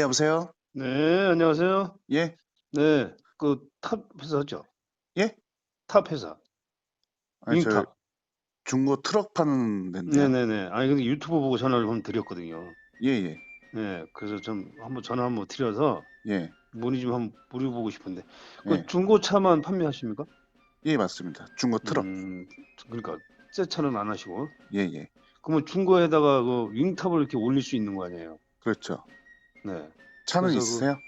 네, 여보세요? 네, 안녕하세요. 예? 네, 그 탑 회사죠? 예? 탑 회사. 아니, 저. 중고 트럭 파는 데인데요. 네네네. 아니, 근데 유튜브 보고 전화를 한번 드렸거든요. 예, 예, 네, 그래서 좀 한번 전화 한번 드려서 예, 문의 좀 한번 물어보고 싶은데. 그 예, 중고차만 판매하십니까? 예, 맞습니다. 중고 트럭. 음, 그러니까 새 차는 안 하시고. 예, 예. 그러면 중고에다가 그 윙탑을 이렇게 올릴 수 있는 거 아니에요? 그렇죠. 네. 차는 그래서 그 있으세요?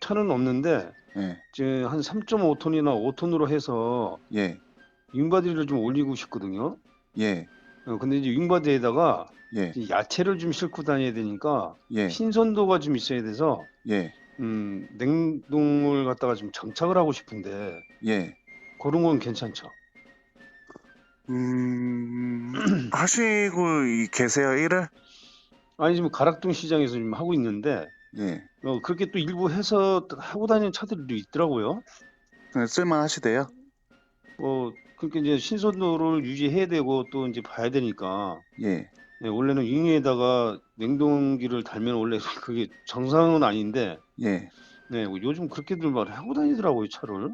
차는 없는데 예, 이제 한 3.5톤이나 5톤으로 해서 예, 윙바디를 좀 올리고 싶거든요. 예, 어, 근데 이제 윙바디에다가 예, 이 야채를 좀 싣고 다녀야 되니까 예, 신선도가 좀 있어야 돼서 예, 음, 냉동을 갖다가 좀 장착을 하고 싶은데 예. 그런 건 괜찮죠. 음, 하시고 이- 계세요, 일을? 아니 지금 가락동 시장에서 지금 하고 있는데 예. 어, 그렇게 또 일부 해서 하고 다니는 차들도 있더라고요. 그냥 쓸만 하시대요? 뭐 그렇게 이제 신선도를 유지해야 되고 또 이제 봐야 되니까 예, 네, 원래는 윙에다가 냉동기를 달면 원래 그게 정상은 아닌데 예. 네, 요즘 그렇게들 막 하고 다니더라고요 차를.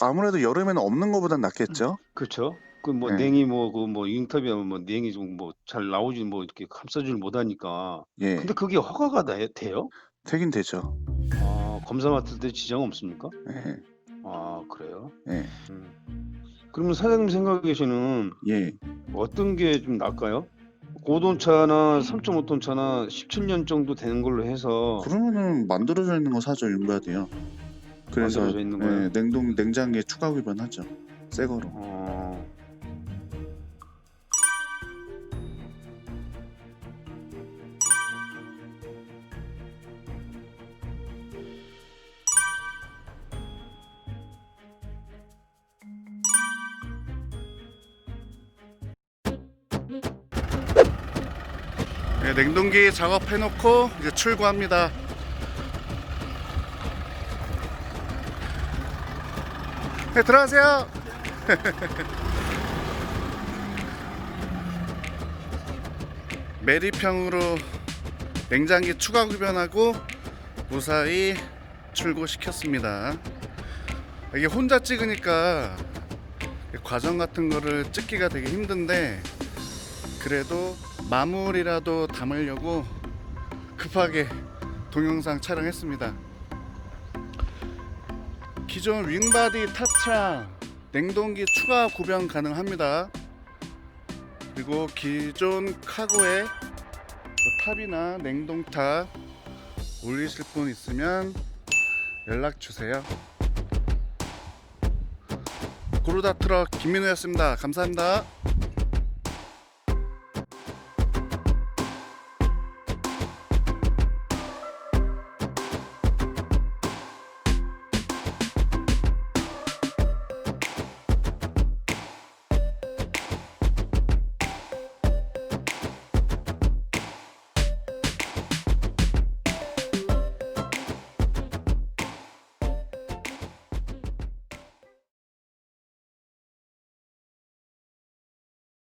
아무래도 여름에는 없는 것보단 낫겠죠? 그렇죠. 그뭐 네. 냉이 뭐 그 뭐 인터뷰하면 뭐 냉이 좀 뭐 잘 나오지 뭐 이렇게 감싸질 못하니까. 예. 근데 그게 허가가 돼, 돼요? 되긴 되죠. 아, 검사 맡을 때 지장 없습니까? 예, 아, 그래요? 예, 음. 그러면 사장님 생각에서는 예. 어떤 게 좀 나을까요? 5톤 차나 3.5톤 차나 17년 정도 되는 걸로 해서 그러면은 만들어져 있는 거 사죠, 융바디요. 그래서 만들어져 있는 거예요? 예, 냉동 냉장기에 추가 구입하죠. 새 거로. 어, 네, 냉동기 작업해놓고 이제 출고합니다. 네, 들어가세요. 매립형으로 냉장기 추가 구변하고 무사히 출고시켰습니다. 이게 혼자 찍으니까 과정 같은 거를 찍기가 되게 힘든데 그래도 마무리라도 담으려고 급하게 동영상 촬영했습니다. 기존 윙바디 타차 냉동기 추가 구변 가능합니다. 그리고 기존 카고에 뭐 탑이나 냉동탑 올리실 분 있으면 연락 주세요. 고르다 트럭 김민우였습니다. 감사합니다.